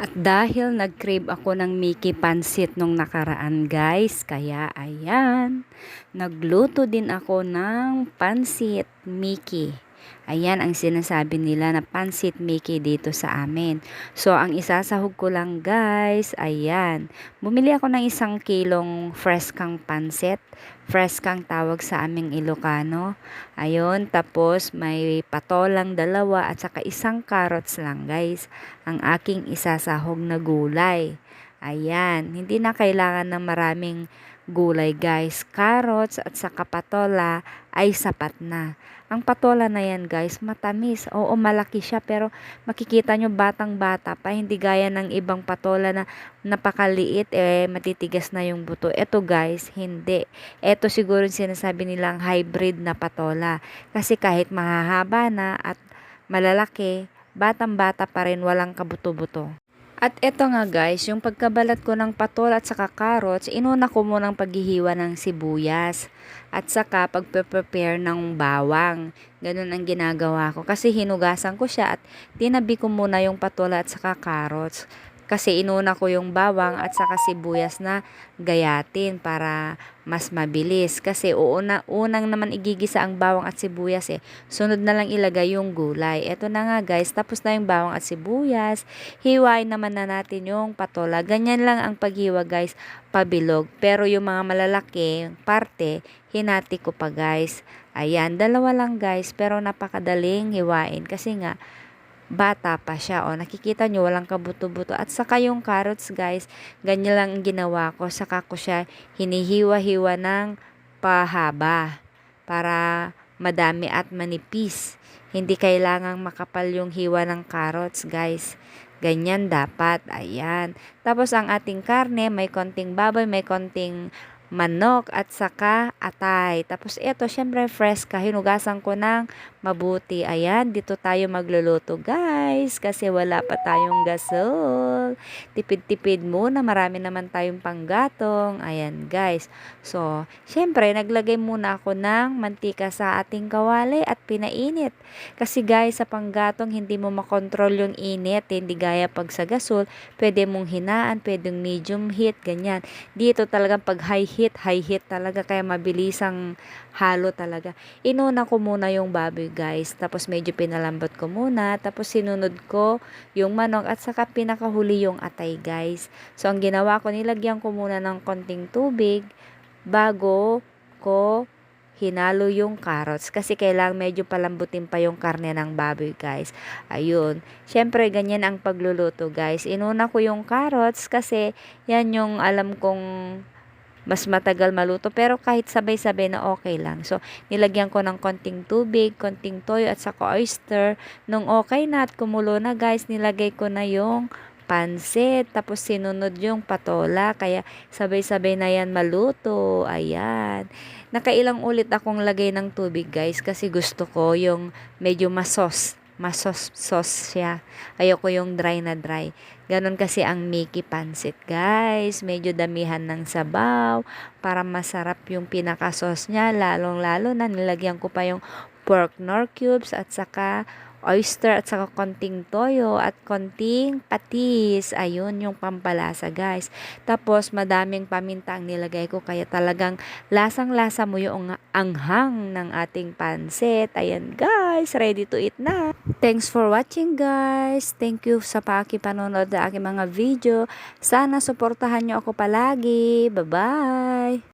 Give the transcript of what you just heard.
At dahil nag-crave ako ng Mickey Pansit nung nakaraan guys, kaya ayan, nagluto din ako ng Pansit Mickey. Ayan ang sinasabi nila na Pansit Mickey dito sa amin. So, ang isasahog ko lang guys, ayan. Bumili ako ng isang kilong fresh kang pansit. Fresh kang tawag sa aming Ilocano. Ayun, tapos may patolang dalawa at saka isang carrots lang guys. Ang aking isasahog na gulay. Ayan, hindi na kailangan ng maraming gulay guys. Carrots at saka patola ay sapat na. Ang patola na yan guys, matamis. Oo, malaki siya pero makikita nyo batang bata pa. Hindi gaya ng ibang patola na napakaliit eh matitigas na yung buto. Ito guys, hindi. Ito siguro sinasabi nilang hybrid na patola. Kasi kahit mahahaba na at malalaki, batang bata pa rin walang kabuto-buto. At eto nga guys, yung pagkabalat ko ng patol at saka carrots, inuna ko munang paghihiwa ng sibuyas. At saka pagpe-prepare ng bawang. Ganun ang ginagawa ko. Kasi hinugasan ko siya at tinabi ko muna yung patol at saka carrots. Kasi inuna ko yung bawang at saka sibuyas na gayatin para mas mabilis. Kasi uuna, unang naman igigisa ang bawang at sibuyas eh. Sunod na lang ilagay yung gulay. Ito na nga guys, tapos na yung bawang at sibuyas. Hiwain naman na natin yung patola. Ganyan lang ang paghiwa guys, pabilog. Pero yung mga malalaki parte, hinati ko pa guys. Ayan, dalawa lang guys, pero napakadaling hiwain. Kasi nga, bata pa siya. O, nakikita nyo, walang kabuto-buto. At saka yung carrots, guys, ganyan lang ang ginawa ko. Saka ko siya hinihiwa-hiwa ng pahaba para madami at manipis. Hindi kailangang makapal yung hiwa ng carrots, guys. Ganyan dapat. Ayan. Tapos, ang ating karne, may konting baboy, may konting manok at saka atay. Tapos ito, syempre fresh ka. Hinugasan ko ng mabuti. Ayan, dito tayo magluluto guys. Kasi wala pa tayong gasol. Tipid-tipid muna. Marami naman tayong panggatong. Ayan guys. So, syempre, naglagay muna ako ng mantika sa ating kawali at pinainit. Kasi guys, sa panggatong, hindi mo makontrol yung init. Hindi gaya pag sa gasol. Pwede mong hinaan, pwedeng medium heat, ganyan. Dito talagang pag high heat, hit, high hit talaga kaya mabilisang halo talaga. Inuna ko muna yung baboy guys, tapos medyo pinalambot ko muna, tapos sinunod ko yung manok at saka pinakahuli yung atay guys. So ang ginawa ko, nilagyan ko muna ng konting tubig bago ko hinalo yung carrots kasi kailangan medyo palambutin pa yung karne ng baboy guys. Ayun. Syempre ganyan ang pagluluto guys. Inuna ko yung carrots kasi yan yung alam kong mas matagal maluto pero kahit sabay-sabay na okay lang. So, nilagyan ko ng konting tubig, konting toyo at saka oyster. Nung okay na at kumulo na guys, nilagay ko na yung pansit, tapos sinunod yung patola, kaya sabay-sabay na yan maluto, ayan. Nakailang ulit akong lagay ng tubig guys, kasi gusto ko yung medyo masos, masos-sos siya. Ayoko yung dry na dry. Ganon kasi ang Mickey Pansit, guys. Medyo damihan ng sabaw para masarap yung pinaka-sauce niya. Lalong-lalo na nilagyan ko pa yung pork nor cubes at saka oyster at saka konting toyo at konting patis. Ayun yung pampalasa guys. Tapos madaming paminta ang nilagay ko kaya talagang lasang-lasa mo yung anghang ng ating pansit. Ayan guys, ready to eat na. Thanks for watching guys. Thank you sa pakipanonood ng aking mga video. Sana suportahan nyo ako palagi. Bye-bye!